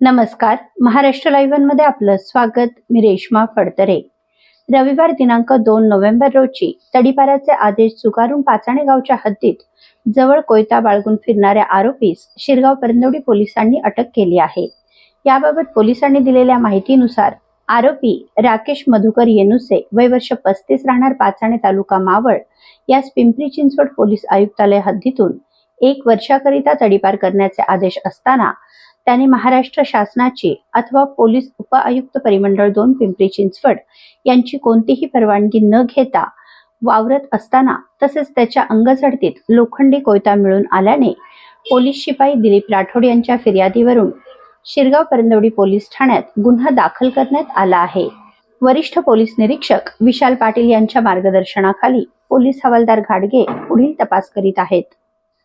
नमस्कार. महाराष्ट्र लाईव्हमध्ये आपलं स्वागत. मी रेश्मा फडतरे. रविवार दिनांक दोन नोव्हेंबर रोजी तडीपाराचे आदेश चुकारून पाचाणे गावच्या हद्दीत जवळ कोयता बाळगून फिरणाऱ्या आरोपीस शिरगाव परंदवडी पोलिसांनी अटक केली आहे. याबाबत पोलिसांनी दिलेल्या माहितीनुसार आरोपी राकेश मधुकर येनुसे वय वर्ष पस्तीस राहणार पाचाणे तालुका मावळ यास पिंपरी चिंचवड पोलीस आयुक्तालय हद्दीतून एक वर्षाकरिता तडीपार करण्याचे आदेश असताना त्याने महाराष्ट्र शासनाची अथवा पोलीस उपआयुक्त परिमंडळ दोन पिंपरी चिंचवड यांची कोणतीही परवानगी न घेता वावरत असताना तसेच त्याच्या अंगझडतीत लोखंडी कोयता मिळून आल्याने पोलीस शिपाई दिलीप राठोड यांच्या फिर्यादीवरून शिरगाव परंदवडी पोलीस ठाण्यात गुन्हा दाखल करण्यात आला आहे. वरिष्ठ पोलीस निरीक्षक विशाल पाटील यांच्या मार्गदर्शनाखाली पोलीस हवालदार घाडगे पुढील तपास करीत आहेत.